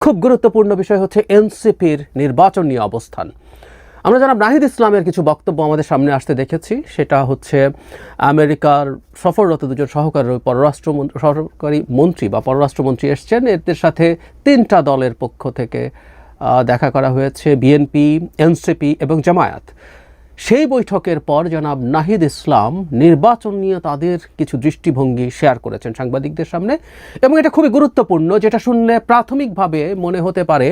খুব গুরুত্বপূর্ণ বিষয় হচ্ছে এনসিপির নির্বাচন নিয়ে অবস্থান। আমরা জানাব নাহিদ ইসলামের কিছু বক্তব্য আমাদের সামনে আসতে দেখেছি, সেটা হচ্ছে আমেরিকার সফররত দুজন সহকারী পররাষ্ট্র মন- সহকারী মন্ত্রী বা পররাষ্ট্রমন্ত্রী এসছেন। এদের সাথে তিনটা দলের পক্ষ থেকে দেখা করা হয়েছে, বিএনপি, এনসিপি এবং জামায়াত। সেই বৈঠকের পর জনাব নাহিদ ইসলাম নির্বাচন নিয়ে তাদের কিছু দৃষ্টিভঙ্গি শেয়ার করেছেন সাংবাদিকদের সামনে এবং এটা খুবই গুরুত্বপূর্ণ, যেটা শুনলে প্রাথমিকভাবে মনে হতে পারে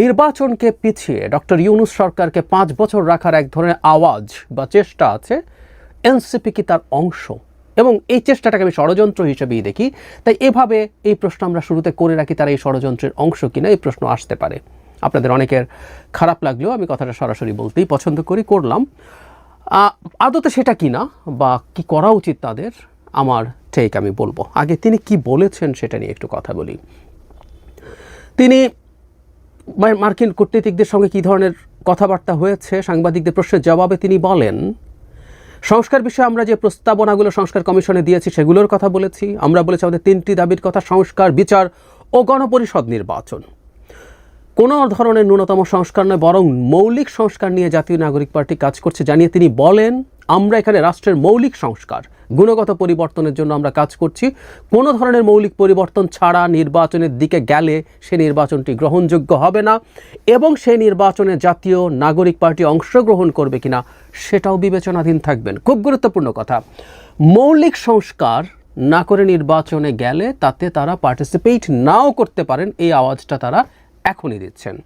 নির্বাচনকে পিছিয়ে ডক্টর ইউনুস সরকারকে পাঁচ বছর রাখার এক ধরনের আওয়াজ বা চেষ্টা আছে, এনসিপি কি তার অংশ? এবং এই চেষ্টাটাকে আমি ষড়যন্ত্র হিসেবেই দেখি। তাই এভাবে এই প্রশ্ন আমরা শুরুতে করে রাখি, তারা এই ষড়যন্ত্রের অংশ কিনা, এই প্রশ্ন আসতে পারে। আপনাদের অনেকের খারাপ লাগলেও আমি কথাটা সরাসরি বলতেই পছন্দ করি, করলাম। আদতে সেটা কি না বা কি করা উচিত তাদের, আমার টেক আমি বলব। আগে তিনি কি বলেছেন সেটা নিয়ে একটু কথা বলি। তিনি মার্কিন কূটনীতিকদের সঙ্গে কী ধরনের কথাবার্তা হয়েছে, সাংবাদিকদের প্রশ্নের জবাবে তিনি বলেন, সংস্কার বিষয়ে আমরা যে প্রস্তাবনাগুলো সংস্কার কমিশনে দিয়েছি সেগুলোর কথা বলেছি। আমরা বলেছি আমাদের তিনটি দাবির কথা সংস্কার, বিচার ও গণপরিষদ নির্বাচন। কোনো ধরনের ন্যূনতম সংস্কার নয়, বরং মৌলিক সংস্কার নিয়ে জাতীয় নাগরিক পার্টি কাজ করছে জানিয়ে তিনি বলেন, আমরা এখানে রাষ্ট্রের মৌলিক সংস্কার, গুণগত পরিবর্তনের জন্য আমরা কাজ করছি। কোনো ধরনের মৌলিক পরিবর্তন ছাড়া নির্বাচনের দিকে গেলে সে নির্বাচনটি গ্রহণযোগ্য হবে না এবং সেই নির্বাচনে জাতীয় নাগরিক পার্টি অংশগ্রহণ করবে কিনা সেটাও বিবেচনাধীন থাকবেন। খুব গুরুত্বপূর্ণ কথা। মৌলিক সংস্কার না করে নির্বাচনে গেলে তাতে তারা পার্টিসিপেট নাও করতে পারেন, এই আওয়াজটা তারা এখনই দিচ্ছেন।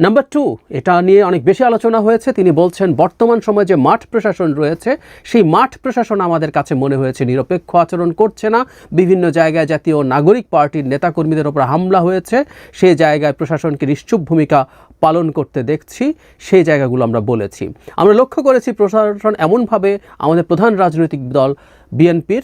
নাম্বার টু এটা নিয়ে অনেক বেশি আলোচনা হয়েছে। তিনি বলছেন, বর্তমান সময়ে যে মাঠ প্রশাসন রয়েছে, সেই মাঠ প্রশাসন আমাদের কাছে মনে হয়েছে নিরপেক্ষ আচরণ করছে না। বিভিন্ন জায়গায় জাতীয় নাগরিক পার্টির নেতাকর্মীদের ওপর হামলা হয়েছে। সেই জায়গায় প্রশাসনকে নিশ্চুপ ভূমিকা পালন করতে দেখছি। সেই জায়গাগুলো আমরা বলেছি। আমরা লক্ষ্য করেছি প্রশাসন এমনভাবে আমাদের প্রধান রাজনৈতিক দল বিএনপির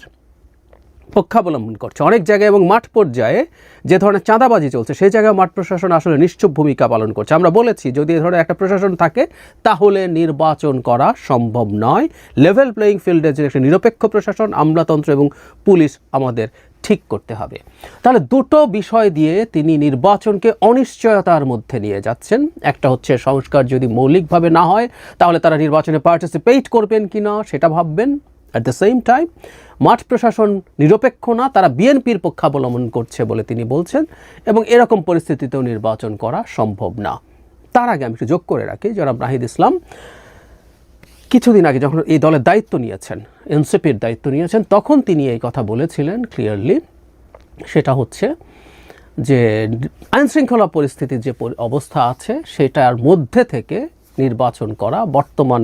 পক্ষাবলম্বন করছে। অনেক জায়গায় এবং মাঠ পর্যায়ে যে ধরনের চাঁদাবাজি চলছে, সেই জায়গায় মাঠ প্রশাসন আসলে নিশ্চুপ ভূমিকা পালন করছে। আমরা বলেছি, যদি এ ধরনের একটা প্রশাসন থাকে, তাহলে নির্বাচন করা সম্ভব নয়। লেভেল প্লেয়িং ফিল্ডে যে একটা নিরপেক্ষ প্রশাসন, আমলাতন্ত্র এবং পুলিশ আমাদের ঠিক করতে হবে। তাহলে দুটো বিষয় দিয়ে তিনি নির্বাচনকে অনিশ্চয়তার মধ্যে নিয়ে যাচ্ছেন। একটা হচ্ছে সংস্কার যদি মৌলিকভাবে না হয়, তাহলে তারা নির্বাচনে পার্টিসিপেট করবেন কি না সেটা ভাববেন। অ্যাট দ্য সেম টাইম মাঠ প্রশাসন নিরপেক্ষ না, তারা বিএনপির পক্ষাবলম্বন করছে বলে তিনি বলছেন এবং এরকম পরিস্থিতিতেও নির্বাচন করা সম্ভব না। তার আগে আমি একটু যোগ করে রাখি, জনাব নাহিদ ইসলাম। কিছুদিন আগে যখন এই দলের দায়িত্ব নিয়েছেন, এনসিপির দায়িত্ব নিয়েছেন, তখন তিনি এই কথা বলেছিলেন ক্লিয়ারলি সেটা হচ্ছে যে আইনশৃঙ্খলা পরিস্থিতির যে অবস্থা আছে, সেটার মধ্যে থেকে নির্বাচন করা, বর্তমান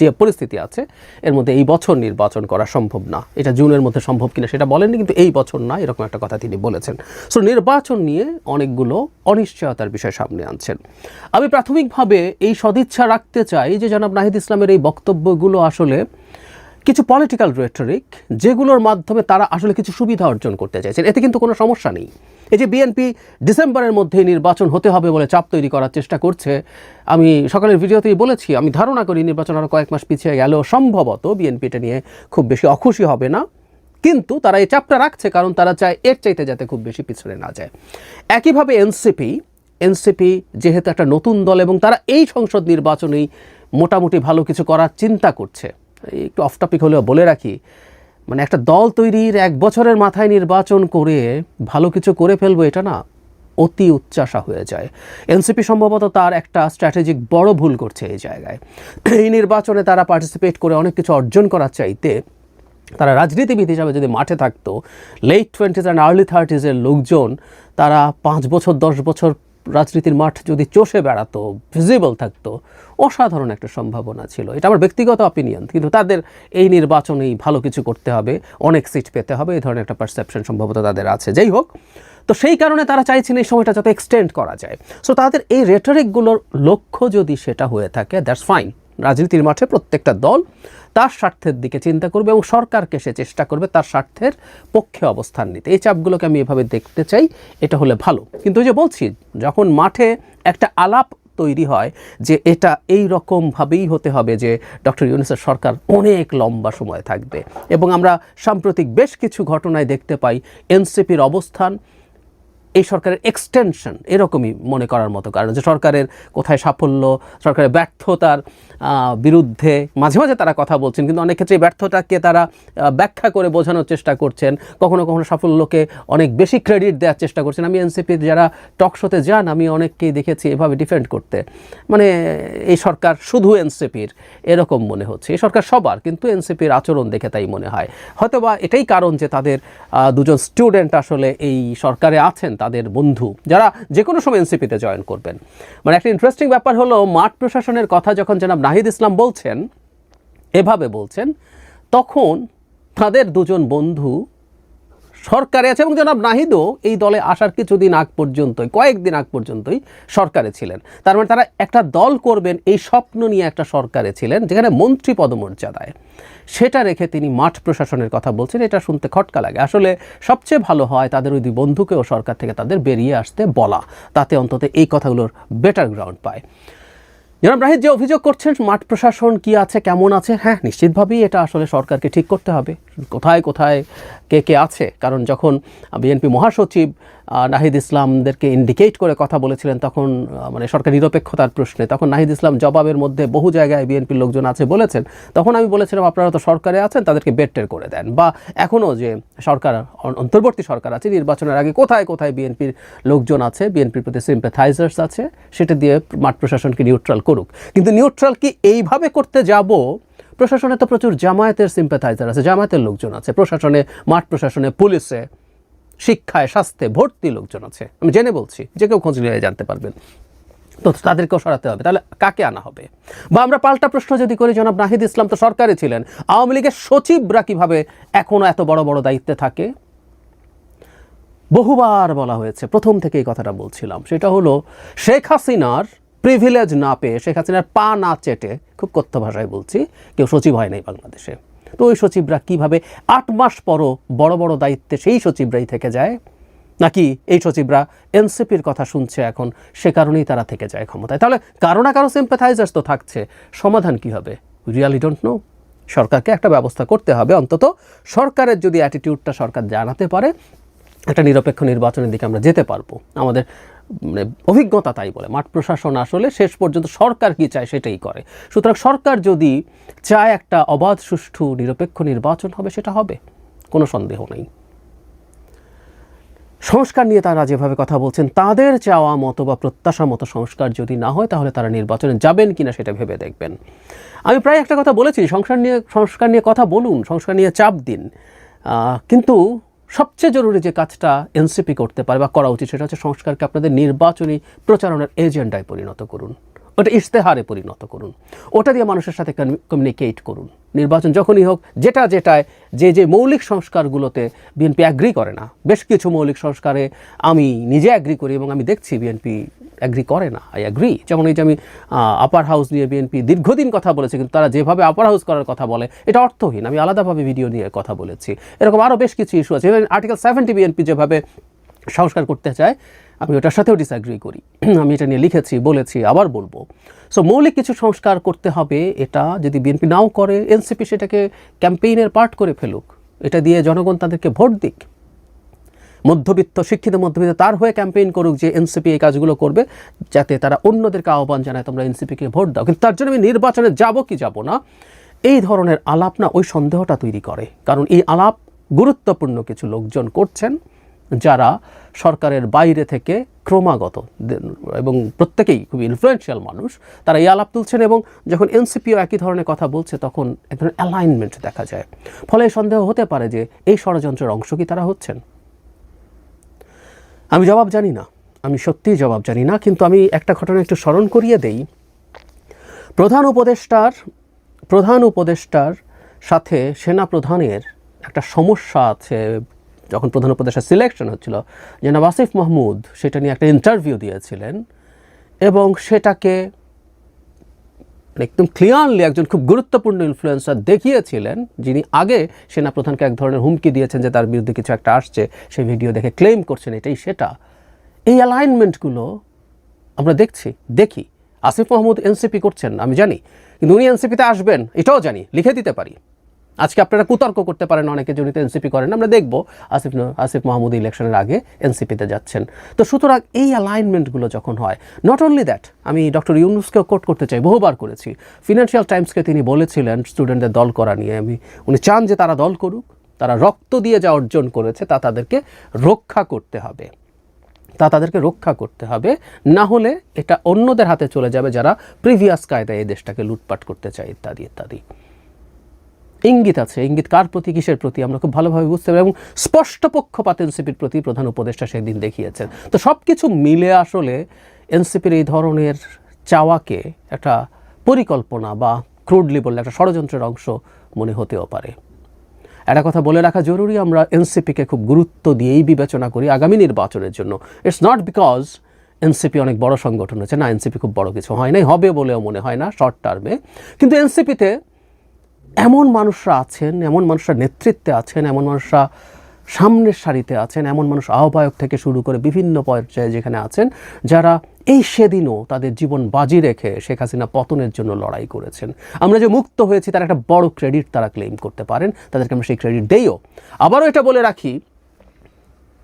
যে পরিস্থিতি আছে, এর মধ্যে এই বছর নির্বাচন করা সম্ভব না। এটা জুনের মধ্যে সম্ভব কিনা সেটা বলেননি, কিন্তু এই বছর না, এরকম একটা কথা তিনি বলেছেন। সো নির্বাচন নিয়ে অনেকগুলো অনিশ্চয়তার বিষয় সামনে আনছেন। আমি প্রাথমিকভাবে এই সদিচ্ছা রাখতে চাই যে জনাব নাহিদ ইসলামের এই বক্তব্যগুলো আসলে কিছু পলিটিক্যাল রেটরিক যেগুলোর মাধ্যমে তারা আসলে কিছু সুবিধা অর্জন করতে চাইছেন। এতে কিন্তু কোনো সমস্যা নেই। এই যে বিএনপি ডিসেম্বরের মধ্যেই নির্বাচন হতে হবে বলে চাপ তৈরি করার চেষ্টা করছে, আমি সকালের ভিডিওতেই বলেছি, আমি ধারণা করি নির্বাচন আরও কয়েক মাস পিছিয়ে গেলেও সম্ভবত বিএনপি এটা নিয়ে খুব বেশি অখুশি হবে না। কিন্তু তারা এই চাপটা রাখছে কারণ তারা চায় এর চাইতে যাতে খুব বেশি পিছনে না যায়। একইভাবে এনসিপি এনসিপি যেহেতু একটা নতুন দল এবং তারা এই সংসদ নির্বাচনেই মোটামুটি ভালো কিছু করার চিন্তা করছে। একটু অফ টপিক হলেও বলে রাখি মানে একটা দল তৈরির এক বছরের মাথায় নির্বাচন করে ভালো কিছু করে ফেলব, এটা না অতি উচ্চাসা হয়ে যায়। এনসিপি সম্ভবত তার একটা স্ট্র্যাটেজিক বড় ভুল করছে এই জায়গায়। এই নির্বাচনে তারা পার্টিসিপেট করে অনেক কিছু অর্জন করার চাইতে তারা রাজনীতিবিদ হিসাবে যদি মাঠে থাকতো লেট টোয়েন্টিজ অ্যান্ড আর্লি থার্টিজের লোকজন, তারা পাঁচ বছর, দশ বছর রাজনীতির মাঠ যদি চষে বেড়াতো ভিজিবল থাকতো, অসাধারণ একটা সম্ভাবনা ছিল। এটা আমার ব্যক্তিগত অপিনিয়ন কিন্তু তাদের এই নির্বাচনেই ভালো কিছু করতে হবে, অনেক সিট পেতে হবে, এই ধরনের একটা পারসেপশন সম্ভবত তাদের আছে। যাই হোক, তো সেই কারণে তারা চাইছেন এই সময়টা যাতে এক্সটেন্ড করা যায়। সো তাদের এই রেটারিকগুলোর লক্ষ্য যদি সেটা হয়ে থাকে দ্যাটস ফাইন রাজনীতির মাঠে প্রত্যেকটা দল তার স্বার্থের দিকে চিন্তা করবে এবং সরকারকে সে চেষ্টা করবে তার স্বার্থের পক্ষে অবস্থান নিতে। এই চাপগুলোকে আমি এভাবে দেখতে চাই, এটা হলে ভালো। কিন্তু ওই যে বলছি, যখন মাঠে একটা আলাপ তৈরি হয় যে এটা এই রকমভাবেই হতে হবে যে ডক্টর ইউনুসের সরকার অনেক লম্বা সময় থাকবে। এবং আমরা সাম্প্রতিক বেশ কিছু ঘটনায় দেখতে পাই, এনসিপির অবস্থান এই সরকারের এক্সটেনশন এরকমই মনে করার মতো কারণ যে সরকারের কোথায় সাফল্য, সরকারের ব্যর্থতার বিরুদ্ধে মাঝে মাঝে তারা কথা বলছেন, কিন্তু অনেক ক্ষেত্রে ব্যর্থতাকে তারা ব্যাখ্যা করে বোঝানোর চেষ্টা করছেন। কখনো কখনো সাফল্যকে অনেক বেশি ক্রেডিট দেওয়ার চেষ্টা করছেন। আমি এনসিপির যারা টক শোতে যান, আমি অনেককেই দেখেছি এভাবে ডিফেন্ড করতে। মানে এই সরকার শুধু এনসিপির এরকম মনে হচ্ছে। এই সরকার সবার, কিন্তু এনসিপির আচরণ দেখে তাই মনে হয়। হয়তোবা এটাই কারণ যে তাদের দুজন স্টুডেন্ট আসলে এই সরকারে আছেন তাদের বন্ধু, যারা যে কোনো সময় এনসিপিতে জয়েন করবেন। মানে একটা ইন্টারেস্টিং ব্যাপার হলো, মাঠ প্রশাসনের কথা যখন জনাব নাহিদ ইসলাম বলছেন, এভাবে বলছেন, তখন তাদের দুজন বন্ধু সরকারে আছে এবং জনাব নাহিদও এই দলে আসার কিছুদিন আগ পর্যন্তই, কয়েকদিন আগ পর্যন্তই সরকারে ছিলেন। তার মানে তারা একটা দল করবেন, এই স্বপ্ন নিয়ে একটা সরকারে ছিলেন, যেখানে মন্ত্রী পদমর্যাদায়। সেটা রেখে তিনি মাঠ প্রশাসনের কথা বলছেন, এটা শুনতে খটকা লাগে। আসলে সবচেয়ে ভালো হয় তাদের ওই দুই বন্ধুকেও সরকার থেকে তাদের বেরিয়ে আসতে বলা, তাতে অন্তত এই কথাগুলোর বেটার গ্রাউন্ড পায়। জনাব রাহিদ যে অভিযোগ করছেন, মাঠ প্রশাসন কি আছে, কেমন আছে? হ্যাঁ নিশ্চিতভাবেই এটা আসলে সরকারকে ঠিক করতে হবে। কোথায় কোথায়, কে কে আছে? কারণ যখন বিএনপি মহাসচিব নাহিদ ইসলামদেরকে ইন্ডিকেট করে কথা বলেছিলেন তখন মানে সরকার নিরপেক্ষতার প্রশ্নে। তখন নাহিদ ইসলাম জবাবের মধ্যে বহু জায়গায় বিএনপির লোকজন আছে বলেছেন। তখন আমি বলেছিলাম, আপনারা তো সরকারে আছেন, তাদেরকে বেডটের করে দেন। বা এখনও যে সরকার অন্তর্বর্তী সরকার আছে, নির্বাচনের আগে কোথায় কোথায় বিএনপির লোকজন আছে, বিএনপির প্রতি সিম্প্যাথাইজার্স আছে, সেটা দিয়ে মাঠ প্রশাসনকে নিউট্রাল করুক। কিন্তু নিউট্রাল কি এইভাবে করতে যাব? প্রশাসনে তো প্রচুর জামায়াতের সিম্প্যাথাইজার আছে, জামায়াতের লোকজন আছে। প্রশাসনে, মাঠ প্রশাসনে, পুলিশে শিক্ষায়, স্বাস্থ্যে ভর্তি লোকজন আছে। আমি জেনে বলছি, যে কেউ খোঁজ নিয়ে জানতে পারবেন। তো তাদেরকেও সরাতে হবে। তাহলে কাকে আনা হবে? বা আমরা পাল্টা প্রশ্ন যদি করি, জনাব নাহিদ ইসলাম তো সরকারে ছিলেন। আওয়ামী লীগের সচিবরা কীভাবে এখনও এত বড় বড় দায়িত্বে থাকে? বহুবার বলা হয়েছে। প্রথম থেকে এই কথাটা বলছিলাম। সেটা হলো, শেখ হাসিনার প্রিভিলেজ না পেয়ে, শেখ হাসিনার পা না চেটে, খুব কথ্য ভাষায় বলছি, কেউ সচিব হয় নাই বাংলাদেশে। তো ওই সচিবরা কীভাবে আট মাস পরও বড় বড় দায়িত্বে সেই সচিবরাই থেকে যায়? নাকি এই সচিবরা এনসিপির কথা শুনছে এখন, সে কারণেই তারা থেকে যায় ক্ষমতায়? তাহলে কারও না কারও সিম্প্যাথাইজার্স তো থাকছে। সমাধান কি হবে? রিয়ালি ডোন্ট নো সরকারকে একটা ব্যবস্থা করতে হবে। অন্তত সরকারের যদি অ্যাটিটিউডটা সরকার জানাতে পারে, একটা নিরপেক্ষ নির্বাচনের দিকে আমরা যেতে পারব। আমাদের মানে অভিজ্ঞতা তাই বলে। মাঠ প্রশাসন আসলে শেষ পর্যন্ত সরকার কি চায় সেটাই করে। সুতরাং সরকার যদি চায় একটা অবাধ, সুষ্ঠু, নিরপেক্ষ নির্বাচন হবে, সেটা হবে। কোনো সন্দেহ নেই। সংস্কার নিয়ে তারা যেভাবে কথা বলছেন, তাদের চাওয়া মতো বা প্রত্যাশা মতো সংস্কার যদি না হয়, তাহলে তারা নির্বাচনে যাবেন কিনা সেটা ভেবে দেখবেন। আমি প্রায় একটা কথা বলেছি, সংস্কার নিয়ে সংস্কার নিয়ে কথা বলুন, সংস্কার নিয়ে চাপ দিন। কিন্তু সবচেয়ে জরুরি যে কাজটা এনসিপি করতে পারে বা করা উচিত, সেটা হচ্ছে সংস্কারকে আপনাদের নির্বাচনী প্রচারণার এজেন্ডায় পরিণত করুন। ওটা ইশতেহারে পরিণত করুন। ওটা দিয়ে মানুষের সাথে কমিউনিকেট করুন। নির্বাচন যখনই হোক, যেটা যেটায়, যে যে মৌলিক সংস্কারগুলোতে বিএনপি অ্যাগ্রি করে না, বেশ কিছু মৌলিক সংস্কারে আমি নিজে অ্যাগ্রি করি এবং আমি দেখছি বিএনপি অ্যাগ্রি করে না আই অ্যাগ্রি যেমন এই যে আমি আপার হাউস নিয়ে বিএনপি দীর্ঘদিন কথা বলেছি, কিন্তু তারা যেভাবে আপার হাউস করার কথা বলে, এটা অর্থহীন। আমি আলাদাভাবে ভিডিও নিয়ে কথা বলেছি। এরকম আরও বেশ কিছু ইস্যু আছে। আর্টিকেল সেভেন্টি বিএনপি যেভাবে সংস্কার করতে চায়, আমি ওটার সাথেও ডিসঅ্যাগ্রি করি। আমি এটা নিয়ে লিখেছি, বলেছি, আবার বলব। সো মৌলিক কিছু সংস্কার করতে হবে, এটা যদি বিএনপি নাও করে, এনসিপি সেটাকে ক্যাম্পেইনের পার্ট করে ফেলুক, এটা দিয়ে জনগণ তাদেরকে ভোট দিক। মধ্যবিত্ত, শিক্ষিত মধ্যবিত্ত তার হয়ে ক্যাম্পেইন করুক যে এনসিপি এই কাজগুলো করবে, যাতে তারা অন্যদেরকে আহ্বান জানায়, তোমরা এনসিপিকে ভোট দাও। কিন্তু তার জন্য আমি নির্বাচনে যাব কি যাব না, এই ধরনের আলাপ না ওই সন্দেহটা তৈরি করে। কারণ এই আলাপ গুরুত্বপূর্ণ কিছু লোকজন করছেন। যারা সরকারের বাইরে থেকে ক্রমাগত এবং প্রত্যেকেই খুব ইনফ্লুয়েন্সিয়াল মানুষ, তারা এই আলাপ তুলছেন এবং যখন এনসিপিও একই ধরনের কথা বলছে, তখন এক ধরনের অ্যালাইনমেন্ট দেখা যায়। ফলে সন্দেহ হতে পারে যে এই ষড়যন্ত্রের অংশ কি তারা হচ্ছেন? আমি জবাব জানি না। আমি সত্যিই জবাব জানি না, কিন্তু আমি একটা ঘটনা একটু স্মরণ করিয়ে দেই। প্রধান উপদেষ্টার প্রধান উপদেষ্টার সাথে সেনা প্রধানের একটা সমস্যা আছে যখন প্রধান উপদেষ্টা সিলেকশন হচ্ছিল, জনাব আসিফ মাহমুদ সেটা নিয়ে একটা ইন্টারভিউ দিয়েছিলেন এবং সেটাকে মানে একদম ক্লিয়ারলি একজন খুব গুরুত্বপূর্ণ ইনফ্লুয়েন্সার দেখিয়েছিলেন, যিনি আগে সেনাপ্রধানকে এক ধরনের হুমকি দিয়েছেন যে তার বিরুদ্ধে কিছু একটা আসছে সেই ভিডিও দেখে ক্লেম করছেন, এটাই সেটা। এই অ্যালাইনমেন্টগুলো আমরা দেখছি, দেখি। আসিফ মাহমুদ এনসিপি করছেন, আমি জানি, কিন্তু উনি এনসিপিতে আসবেন, এটাও জানি, লিখে দিতে পারি। আজকে আপনারা কুতর্ক করতে পারেন, অনেকে জড়িত এনসিপি করেন। আমরা দেখব আসিফ আসিফ মাহমুদ ইলেকশনের আগে এনসিপিতে যাচ্ছেন। তো সুতরাং এই অ্যালাইনমেন্টগুলো যখন হয় নট অনলি দ্যাট আমি ডক্টর ইউনুসকেও কোট করতে চাই, বহুবার করেছি। ফিনান্সিয়াল টাইমসকে তিনি বলেছিলেন স্টুডেন্টদের দল করা নিয়ে। আমি উনি চান যে তারা দল করুক, তারা রক্ত দিয়ে যা অর্জন করেছে তা তাদেরকে রক্ষা করতে হবে। তা তাদেরকে রক্ষা করতে হবে, না হলে এটা অন্যদের হাতে চলে যাবে যারা প্রিভিয়াস কায়দায় এই দেশটাকে লুটপাট করতে চায়, ইত্যাদি ইত্যাদি। ইঙ্গিত আছে। ইঙ্গিত কার প্রতি, কিসের প্রতি, আমরা খুব ভালোভাবে বুঝতে পারি। এবং স্পষ্ট পক্ষপাত এনসিপির প্রতি প্রধান উপদেষ্টা সেই দিন দেখিয়েছেন। তো সব কিছু মিলে আসলে এনসিপির এই ধরনের চাওয়াকে একটা পরিকল্পনা বা ক্রুডলি বললে একটা ষড়যন্ত্রের অংশ মনে হতেও পারে। একটা কথা বলে রাখা জরুরি, আমরা এনসিপিকে খুব গুরুত্ব দিয়েই বিবেচনা করি আগামী নির্বাচনের জন্য। ইটস নট বিকজ এনসিপি অনেক বড় সংগঠন হচ্ছে না, এনসিপি খুব বড় কিছু হয় নাই, হবে বলেও মনে হয় না শর্ট টার্মে কিন্তু এনসিপিতে এমন মানুষরা আছেন, এমন মানুষরা নেতৃত্বে আছেন, এমন মানুষরা সামনের সারিতে আছেন, এমন মানুষ আহ্বায়ক থেকে শুরু করে বিভিন্ন পর্যায়ে যেখানে আছেন, যারা এই সেদিনও তাদের জীবন বাজি রেখে শেখ হাসিনা পতনের জন্য লড়াই করেছেন। আমরা যে মুক্ত হয়েছি তার একটা বড় ক্রেডিট তারা ক্লেম করতে পারেন, তাদেরকে আমরা সেই ক্রেডিট দেইও। আবারও এটা বলে রাখি,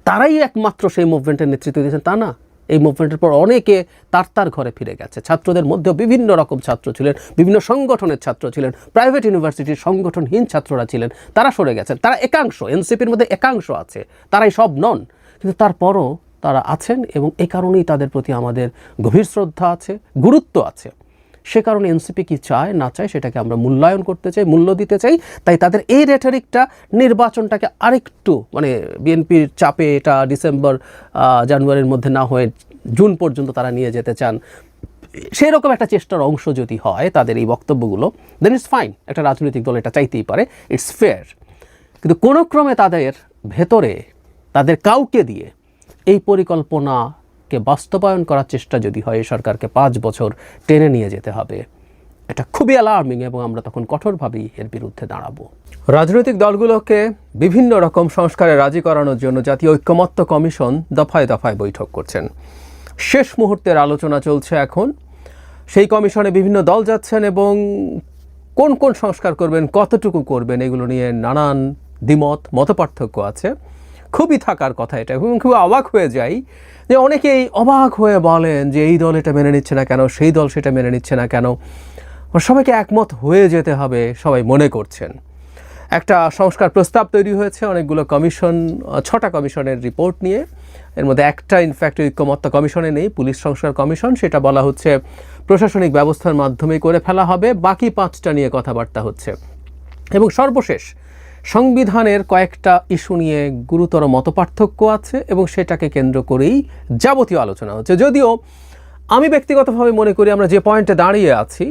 তারাই একমাত্র সেই মুভমেন্টের নেতৃত্ব দিয়েছেন, তা না। এই মুভমেন্টের পর অনেকে তার তার ঘরে ফিরে গেছে। ছাত্রদের মধ্যেও বিভিন্ন রকম ছাত্র ছিলেন, বিভিন্ন সংগঠনের ছাত্র ছিলেন প্রাইভেট ইউনিভার্সিটির সংগঠনহীন ছাত্ররা ছিলেন, তারা সরে গেছেন। তারা একাংশ, এনসিপির মধ্যে একাংশ আছে, তারাই সব নন। কিন্তু তারপরও তারা আছেন এবং এ কারণেই তাদের প্রতি আমাদের গভীর শ্রদ্ধা আছে, গুরুত্ব আছে। সে কারণে এনসিপি কি চায়, না চায়, সেটাকে আমরা মূল্যায়ন করতে চাই, মূল্য দিতে চাই। তাই তাদের এই রেটারিকটা নির্বাচনটাকে আরেকটু মানে বিএনপির চাপে এটা ডিসেম্বর জানুয়ারির মধ্যে না হয়ে জুন পর্যন্ত তারা নিয়ে যেতে চান। সেই রকম একটা চেষ্টার অংশ যদি হয় তাদের এই বক্তব্যগুলো দেন ইটস ফাইন একটা রাজনৈতিক দল এটা চাইতেই পারে ইটস ফেয়ার কিন্তু কোনো ক্রমে তাদের ভেতরে, তাদের কাউকে দিয়ে এই পরিকল্পনাকে বাস্তবায়ন করার চেষ্টা যদি হয়, সরকারকে পাঁচ বছর টেনে নিয়ে যেতে হবে। এটা খুবই অ্যালার্মিং এবং আমরা তখন কঠোরভাবেই এর বিরুদ্ধে দাঁড়াবো। রাজনৈতিক দলগুলোকে বিভিন্ন রকম সংস্কারে রাজি করানোর জন্য জাতীয় ঐক্যমত্য কমিশন দফায় দফায় বৈঠক করছেন। শেষ মুহূর্তের আলোচনা চলছে এখন। সেই কমিশনে বিভিন্ন দল যাচ্ছেন এবং কোন কোন সংস্কার করবেন, কতটুকু করবেন, এগুলো নিয়ে নানান দ্বিমত, মতপার্থক্য আছে। খুবই থাকার কথা এটা। এবং খুব অবাক হয়ে যাই যে অনেকেই অবাক হয়ে বলেন যে এই দল এটা মেনে নিচ্ছে না কেন, সেই দল সেটা মেনে নিচ্ছে না কেন। সবাইকে একমত হয়ে যেতে হবে, সবাই মনে করছেন। একটা সংস্কার প্রস্তাব তৈরি হয়েছে অনেকগুলো কমিশন, ছটা কমিশনের রিপোর্ট নিয়ে। এর মধ্যে একটা ইনফ্যাক্ট ঐক্যমত্য কমিশনে নেই, পুলিশ সংস্কার কমিশন, সেটা বলা হচ্ছে প্রশাসনিক ব্যবস্থার মাধ্যমে করে ফেলা হবে, বাকি পাঁচটা নিয়ে কথাবার্তা হচ্ছে। এবং সর্বশেষ সংবিধানের কয়েকটা ইস্যু নিয়ে গুরুতর মতপার্থক্য আছে এবং সেটাকে কেন্দ্র করেই যাবতীয় আলোচনা হচ্ছে। যদিও আমি ব্যক্তিগতভাবে মনে করি আমরা যে পয়েন্টে দাঁড়িয়ে আছি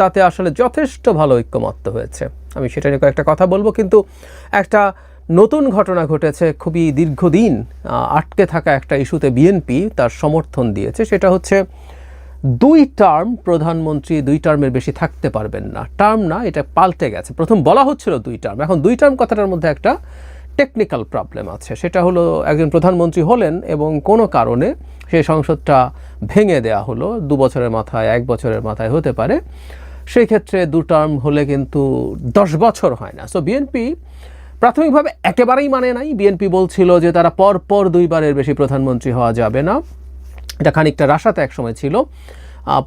তাতে আসলে যথেষ্ট ভালো ঐক্যমত্য হয়েছে। আমি সেটা নিয়ে কয়েকটা কথা বলব, কিন্তু একটা নতুন ঘটনা ঘটেছে খুবই দীর্ঘদিন আটকে থাকা একটা ইস্যুতে বিএনপি তার সমর্থন দিয়েছে। সেটা হচ্ছে দুই টার্ম প্রধানমন্ত্রী দুই টার্মের বেশি থাকতে পারবেন না। টার্ম না, এটা পাল্টে গেছে। প্রথম বলা হচ্ছিল দুই টার্ম। এখন দুই টার্ম কথাটার মধ্যে একটা টেকনিক্যাল প্রবলেম আছে। সেটা হলো একজন প্রধানমন্ত্রী হলেন এবং কোনো কারণে সেই সংসদটা ভেঙে দেওয়া হলো। দু বছরের মাথায়, এক বছরের মাথায় হতে পারে। সেই ক্ষেত্রে দু টার্ম হলে কিন্তু দশ বছর হয় না। সো বিএনপি প্রাথমিকভাবে একেবারেই মানে নাই। বিএনপি বলছিল যে তারা পর পর দুইবারের বেশি প্রধানমন্ত্রী হওয়া যাবে না। এটা খানিকটা রাশাতে এক সময় ছিল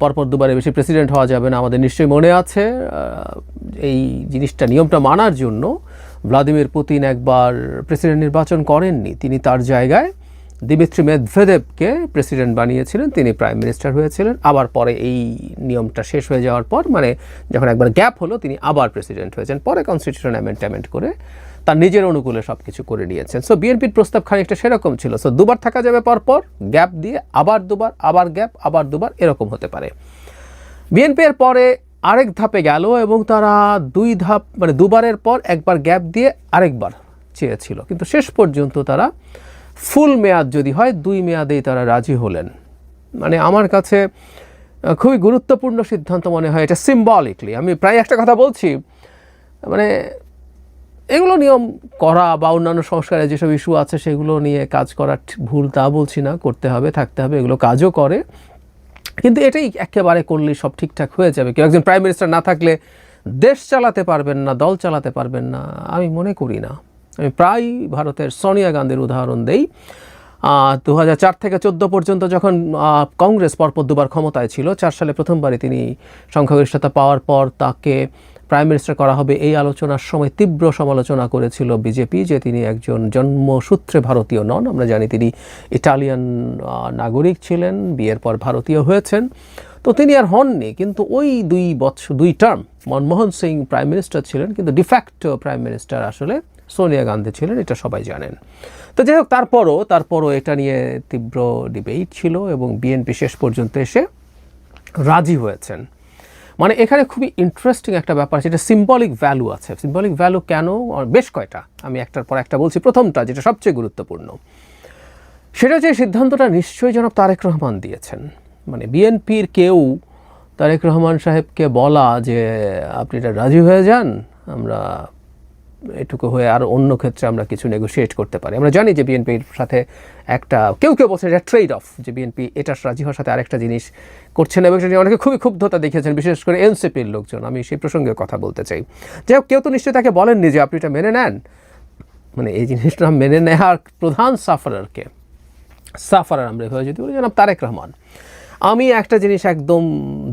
পরপর দুবারে বেশি প্রেসিডেন্ট হওয়া যাবে না, আমাদের নিশ্চয়ই মনে আছে। এই জিনিসটা, নিয়মটা মানার জন্য ভ্লাদিমির পুতিন একবার প্রেসিডেন্ট নির্বাচন করেননি। তিনি তার জায়গায় দিমিত্রি মেদভেদেবকে প্রেসিডেন্ট বানিয়েছিলেন, তিনি প্রাইম মিনিস্টার হয়েছিলেন। আবার পরে এই নিয়মটা শেষ হয়ে যাওয়ার পর মানে যখন একবার গ্যাপ হলো, তিনি আবার প্রেসিডেন্ট হয়েছেন। পরে কনস্টিটিউশন অ্যামেন্ডমেন্ট করে তার নিজের অনুকূলে সব কিছু করে নিয়েছেন। সো বিএনপির প্রস্তাব খানিকটা সেরকম ছিল। সো দুবার থাকা যাবে পর পর, গ্যাপ দিয়ে আবার দুবার, আবার গ্যাপ, আবার দুবার এরকম হতে পারে। বিএনপি এর পরে আরেক ধাপে গেল এবং তারা দুই ধাপ মানে দুবারের পর একবার গ্যাপ দিয়ে আরেকবার চেয়েছিল। কিন্তু শেষ পর্যন্ত তারা ফুল মেয়াদ যদি হয়, দুই মেয়াদেই তারা রাজি হলেন। মানে আমার কাছে খুবই গুরুত্বপূর্ণ সিদ্ধান্ত মনে হয় এটা সিম্বলিকলি আমি প্রায় একটা কথা বলছি মানে এগুলো নিয়ম করা বা অন্যান্য সংস্কারে যেসব ইস্যু আছে, সেগুলো নিয়ে কাজ করা ভুল তা বলছি না, করতে হবে, থাকতে হবে, এগুলো কাজও করে। কিন্তু এটাই একেবারে করলে সব ঠিকঠাক হয়ে যাবে। কেউ একজন প্রাইম মিনিস্টার না থাকলে দেশ চালাতে পারবেন না, দল চালাতে পারবেন না, আমি মনে করি না। আমি প্রায় ভারতের সোনিয়া গান্ধীর উদাহরণ দেই। দু হাজার চার থেকে চোদ্দ পর্যন্ত যখন কংগ্রেস পরপর দুবার ক্ষমতায় ছিল, চার সালে প্রথমবারই তিনি সংখ্যাগরিষ্ঠতা পাওয়ার পর তাকে প্রাইম মিনিস্টার করা হবে এই আলোচনার সময় তীব্র সমালোচনা করেছিল বিজেপি যে তিনি একজন জন্মসূত্রে ভারতীয় নন। আমরা জানি তিনি ইটালিয়ান নাগরিক ছিলেন, বিয়ের পর ভারতীয় হয়েছেন। তো তিনি আর হননি, কিন্তু ওই দুই বছর দুই term Manmohan Singh prime minister ছিলেন, কিন্তু ডিফ্যাক্টো প্রাইম মিনিস্টার আসলে সোনিয়া গান্ধী ছিলেন, এটা সবাই জানেন। তো যাই হোক, তারপরও তারপরও এটা নিয়ে তীব্র ডিবেট ছিল এবং বিএনপি শেষ পর্যন্ত এসে রাজি হয়েছেন। মানে এখানে খুবই ইন্টারেস্টিং একটা ব্যাপার এটা সিম্বলিক ভ্যালু আছে। সিম্বলিক ভ্যালু কেন? বেশ কয়টা, আমি একটার পর একটা বলছি। প্রথমটা, যেটা সবচেয়ে গুরুত্বপূর্ণ, সেটা হচ্ছে সিদ্ধান্তটা নিশ্চয়ই জনাব তারেক রহমান দিয়েছেন। মানে বিএনপির কেউ তারেক রহমান সাহেবকে বলা যে, আপনি এটা রাজি হয়ে যান, আমরা এটুকু হয়ে আর অন্য ক্ষেত্রে আমরা কিছু নেগোশিয়েট করতে পারি। আমরা জানি যে বিএনপির সাথে একটা কেউ কেউ বলছে এটা ট্রেড অফ যে বিএনপি এটা রাজি হওয়ার সাথে আরেকটা জিনিস করছেন এবং সেটা অনেকে খুবই ক্ষুব্ধতা দেখিয়েছেন, বিশেষ করে এনসিপির লোকজন। আমি সেই প্রসঙ্গে কথা বলতে চাই। যাই হোক, কেউ তো নিশ্চয়ই তাকে বলেননি যে আপনি এটা মেনে নেন। মানে এই জিনিসটা মেনে নেওয়ার প্রধান সাফারারকে সাফারার আমরা এভাবে যদি বলি, জানাব তারেক রহমান। আমি একটা জিনিস একদম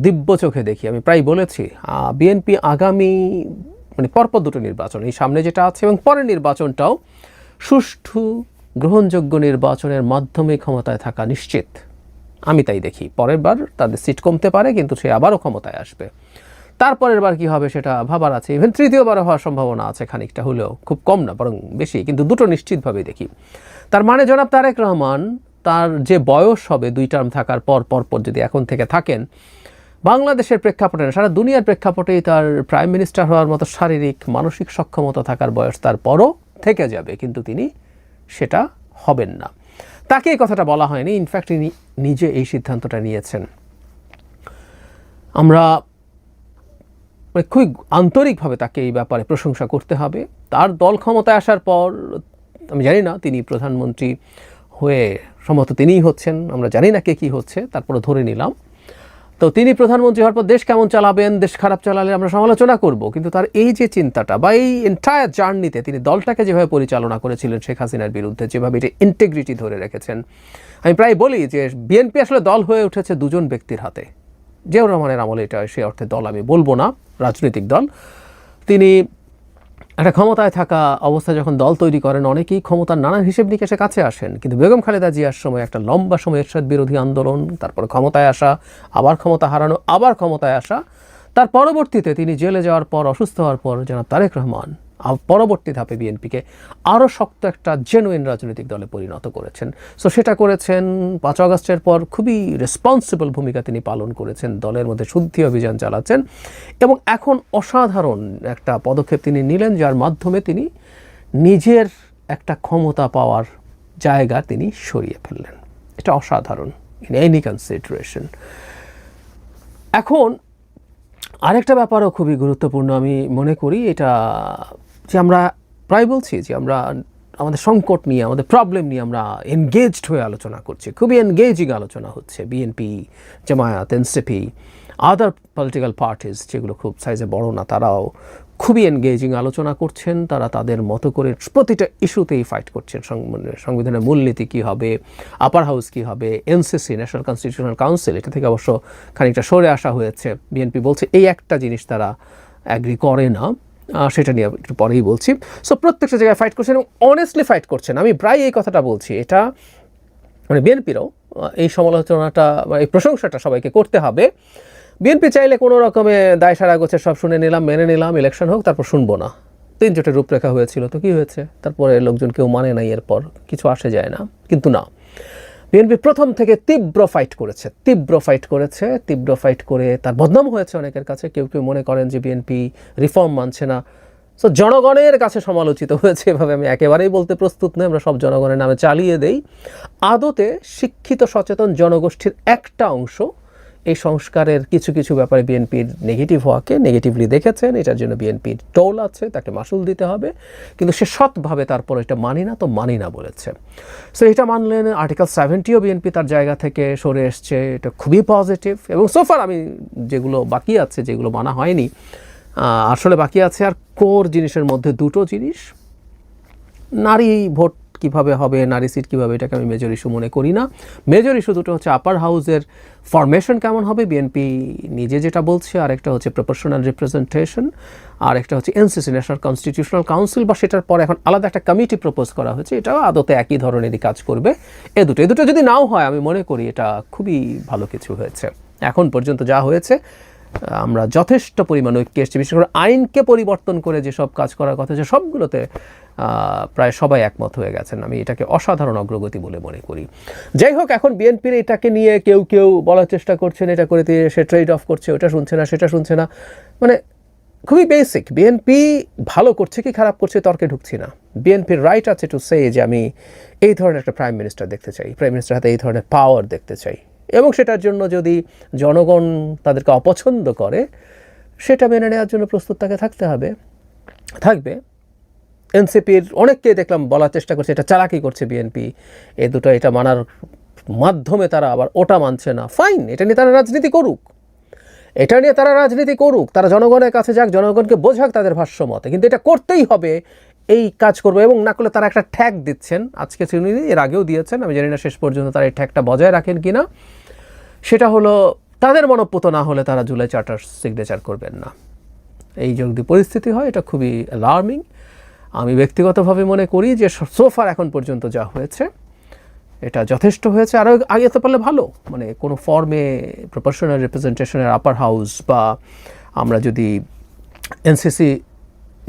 দিব্য চোখে দেখি, আমি প্রায় বলেছি বিএনপি আগামী মানে পরপর দুটো নির্বাচন, এই সামনে যেটা আছে এবং পরের নির্বাচনটাও সুষ্ঠু, গ্রহণযোগ্য নির্বাচনের মাধ্যমে ক্ষমতায় থাকা নিশ্চিত। আমি তাই দেখি, পরের বার তাদের সিট কমতে পারে, কিন্তু সে আবারও ক্ষমতায় আসবে। তারপরের বার কী হবে সেটা ভাবার আছে ইভেন তৃতীয়বার হওয়ার সম্ভাবনা আছে খানিকটা হলেও, খুব কম না, বরং বেশি, কিন্তু দুটো নিশ্চিতভাবে দেখি। তার মানে জনাব তারেক রহমান, তার যে বয়স হবে, দুই টার্ম থাকার পর পর পর যদি এখন থেকে থাকেন বাংলাদেশের প্রেক্ষাপটে না, সারা দুনিয়ার প্রেক্ষাপটেই তার প্রাইম মিনিস্টার হওয়ার মতো শারীরিক, মানসিক সক্ষমতা থাকার বয়স তার পরও থেকে যাবে, কিন্তু তিনি সেটা হবেন না। তাকে এই কথাটা বলা হয়নি ইনফ্যাক্ট তিনি নিজে এই সিদ্ধান্তটা নিয়েছেন। আমরা মানে খুবই আন্তরিকভাবে তাকে এই ব্যাপারে প্রশংসা করতে হবে। তার দল ক্ষমতায় আসার পর, আমি জানি না, তিনি প্রধানমন্ত্রী হয়ে সম্ভবত তিনিই হচ্ছেন, আমরা জানি না কে কী হচ্ছে তারপরে ধরে নিলাম। তো তিনি প্রধানমন্ত্রী হওয়ার পর দেশ কেমন চালাবেন, দেশ খারাপ চালালে আমরা সমালোচনা করব। কিন্তু তার এই যে চিন্তাটা বা এই এন্টায়ার জার্নিতে তিনি দলটাকে যেভাবে পরিচালনা করেছিলেন শেখ হাসিনার বিরুদ্ধে, যেভাবে এটা ইন্টেগ্রিটি ধরে রেখেছেন, আমি প্রায় বলি যে বিএনপি আসলে দল হয়ে উঠেছে দুজন ব্যক্তির হাতে। জিয়াউর রহমানের আমলে এটা সে অর্থে দল আমি বলব না, রাজনৈতিক দল। তিনি একটা ক্ষমতায় থাকা অবস্থা যখন দল তৈরি করেন, অনেকেই ক্ষমতার নানান হিসেব নিকেশে কাছে আসেন। কিন্তু বেগম খালেদা জিয়ার সময় একটা লম্বা সময় এরশাদ বিরোধী আন্দোলন, তারপরে ক্ষমতায় আসা, আবার ক্ষমতা হারানো, আবার ক্ষমতায় আসা। তার পরবর্তীতে তিনি জেলে যাওয়ার পর, অসুস্থ হওয়ার পর, জনাব তারেক রহমান। পরবর্তী ধাপে বিএনপিকে আরও শক্ত একটা জেনুইন রাজনৈতিক দলে পরিণত করেছেন। সো সেটা করেছেন পাঁচ আগস্টের পর খুবই রেসপন্সিবল ভূমিকা তিনি পালন করেছেন, দলের মধ্যে শুদ্ধি অভিযান চালাচ্ছেন এবং এখন অসাধারণ একটা পদক্ষেপ তিনি নিলেন, যার মাধ্যমে তিনি নিজের একটা ক্ষমতা পাওয়ার জায়গা তিনি সরিয়ে ফেললেন। এটা অসাধারণ ইন এনি কনসিডারেশন এখন আরেকটা ব্যাপারও খুবই গুরুত্বপূর্ণ আমি মনে করি, এটা যে আমরা প্রায় বলছি যে আমরা আমাদের সংকট নিয়ে, আমাদের প্রবলেম নিয়ে আমরা এনগেজড হয়ে আলোচনা করছি। খুবই এনগেজিং আলোচনা হচ্ছে BNP Jamaat NCP other political parties যেগুলো খুব সাইজে বড় না, তারাও খুবই এনগেজিং আলোচনা করছেন। তারা তাদের মতো করে প্রতিটা ইস্যুতেই ফাইট করছেন। মানে সংবিধানের মূলনীতি কী হবে আপার হাউস কী হবে এনসিসি ন্যাশনাল কনস্টিটিউশনাল কাউন্সিল এটা থেকে অবশ্য খানিকটা সরে আসা হয়েছে। বিএনপি বলছে, এই একটা জিনিস তারা অ্যাগ্রি করে না। সেটা নিয়ে একটু পরেই বলছি। সো প্রত্যেকটা জায়গায় ফাইট করছেন এবং অনেস্টলি ফাইট করছেন। আমি প্রায় এই কথাটা বলছি। এটা মানে বিএনপিরও এই সমালোচনাটা এই প্রশংসাটা সবাইকে করতে হবে। বিএনপি চাইলে কোনো রকমে দায় সারা গোছে সব শুনে নিলাম, মেনে নিলাম ইলেকশন হোক, তারপর শুনব না। তিন জোটের রূপরেখা হয়েছিল তো কি হয়েছে? তারপরে লোকজন কেউ মানে নাই, এরপর কিছু আসে যায় না। কিন্তু না। বিএনপি প্রথম থেকে তীব্র ফাইট করেছে, তীব্র ফাইট করেছে, তীব্র ফাইট করে তার বদনাম হয়েছে অনেকের কাছে। কেউ কেউ মনে করেন যে বিএনপি রিফর্ম মানছে না। সো জনগণের কাছে সমালোচিত হয়েছে, এভাবে আমি একেবারেই বলতে প্রস্তুত নই, আমরা সব জনগণের নামে চালিয়ে দেই। আদতে শিক্ষিত সচেতন জনগোষ্ঠীর একটা অংশ এই সংস্কারের কিছু কিছু ব্যাপারে বিএনপির নেগেটিভ হওয়াকে নেগেটিভলি দেখেছেন, এটার জন্য বিএনপির টোল আছে, তাকে মাসুল দিতে হবে, কিন্তু সে সৎভাবে তারপর এটা মানি না, তো মানি না বলেছে। সো এটা মানলেন আর্টিকেল সেভেন্টিও বিএনপি তার জায়গা থেকে সরে এসছে, এটা খুবই পজিটিভ এবং সোফার আমি যেগুলো বাকি আছে, যেগুলো মানা হয়নি আসলে বাকি আছে আর কোর জিনিসের মধ্যে দুটো জিনিস, নারী ভোট কীভাবে হবে, নারী সিট কীভাবে, এটাকে আমি মেজর ইস্যু মনে করি না। মেজর ইস্যু দুটো হচ্ছে আপার হাউসের ফরমেশন কেমন হবে বিএনপি নিজে যেটা বলছে আর একটা হচ্ছে প্রপোর্শনাল রিপ্রেজেন্টেশন আর একটা হচ্ছে এনসিসি ন্যাশনাল কনস্টিটিউশনাল কাউন্সিল বা সেটার পরে এখন আলাদা একটা কমিটি প্রপোজ করা হয়েছে, এটাও আদতে একই ধরনেরই কাজ করবে। এ দুটো এ দুটো যদি নাও হয়, আমি মনে করি এটা খুবই ভালো কিছু হয়েছে। এখন পর্যন্ত যা হয়েছে আমরা যথেষ্ট পরিমাণ ঐক্য এসেছি। বিশেষ করে আইনকে পরিবর্তন করে যেসব কাজ করার কথা যে সবগুলোতে প্রায় সবাই একমত হয়ে গেছেন। আমি এটাকে অসাধারণ অগ্রগতি বলে মনে করি। যাই হোক, এখন বিএনপির এটাকে নিয়ে কেউ কেউ বলার চেষ্টা করছেন, এটা করে দিয়ে সে ট্রেড অফ করছে, ওটা শুনছে না, সেটা শুনছে না। মানে খুবই বেসিক বিএনপি ভালো করছে কি খারাপ করছে তর্কে ঢুকছি না। বিএনপির রাইট আছে টু সে যে আমি এই ধরনের একটা প্রাইম মিনিস্টার দেখতে চাই। প্রাইম মিনিস্টার হাতে এই ধরনের পাওয়ার দেখতে চাই। এবং সেটার জন্য যদি জনগণ তাদেরকে অপছন্দ করে, সেটা মেনে নেওয়ার জন্য প্রস্তুত তাকে থাকতে হবে। থাকবে। এনসিপির অনেককে দেখলাম বলার চেষ্টা করছে, এটা চালাকি করছে বিএনপি। এ দুটো এটা মানার মাধ্যমে তারা আবার ওটা মানছে না। ফাইন এটা নিয়ে তারা রাজনীতি করুক। এটা নিয়ে তারা রাজনীতি করুক, তারা জনগণের কাছে যাক, জনগণকে বোঝাক তাদের ভাষ্যমতে কিন্তু এটা করতেই হবে, এই কাজ করবে এবং না করলে তারা একটা ট্যাগ দিচ্ছেন। আজকে তিনি এর আগেও দিয়েছেন, আমি জানি না শেষ পর্যন্ত তারা এই ট্যাগটা বজায় রাখেন কিনা। সেটা হলো, তাদের মনপ্রত না হলে তারা জুলাই চার্টার সিগনেচার করবেন না। এই যদি পরিস্থিতি হয়, এটা খুবই অ্যালার্মিং আমি ব্যক্তিগতভাবে মনে করি যে সোফার এখন পর্যন্ত যা হয়েছে, এটা যথেষ্ট হয়েছে। আরও আগে যেতে পারলে ভালো। মানে কোনো ফর্মে প্রপোর্শনাল রিপ্রেজেন্টেশনের আপার হাউস বা আমরা যদি এনসিসি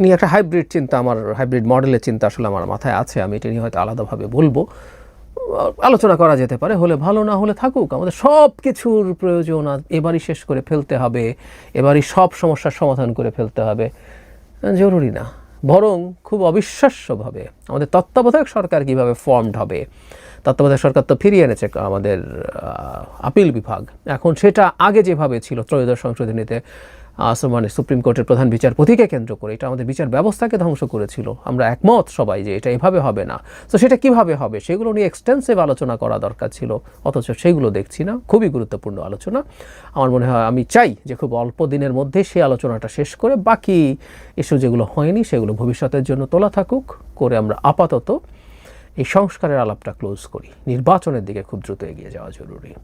নিয়ে একটা হাইব্রিড চিন্তা, আমার হাইব্রিড মডেলের চিন্তা আসলে আমার মাথায় আছে, আমি এটা নিয়ে হয়তো আলাদাভাবে বলব। আলোচনা করা যেতে পারে, হলে ভালো না হলে থাকুক। আমাদের সব কিছুর প্রয়োজন এবারই শেষ করে ফেলতে হবে, এবারই সব সমস্যার সমাধান করে ফেলতে হবে। জরুরি না, বরং খুব অবিশ্বাস্যভাবে আমাদের তত্ত্বাবধায়ক সরকার কীভাবে ফর্মড হবে, তত্ত্বাবধায়ক সরকার তো ফিরিয়ে এনেছে আমাদের আপিল বিভাগ। এখন সেটা আগে যেভাবে ছিল ত্রয়োদশ সংশোধনীতে মানে সুপ্রিম কোর্টের প্রধান বিচারপতিকে কেন্দ্র করে। এটা আমাদের বিচার ব্যবস্থাকে ধ্বংস করেছিল। আমরা একমত সবাই যে এটা এভাবে হবে না। তো সেটা কীভাবে হবে? সেগুলো নিয়ে এক্সটেন্সিভ আলোচনা করা দরকার ছিল। অথচ সেগুলো দেখছি না। খুবই গুরুত্বপূর্ণ আলোচনা। আমার মনে হয় আমি চাই যে খুব অল্প দিনের মধ্যে সেই আলোচনাটা শেষ করে বাকি ইস্যু যেগুলো হয়নি সেগুলো ভবিষ্যতের জন্য তোলা থাকুক, করে আমরা আপাতত এই সংস্কারের আলাপটা ক্লোজ করি। নির্বাচনের দিকে খুব দ্রুত এগিয়ে যাওয়া জরুরি।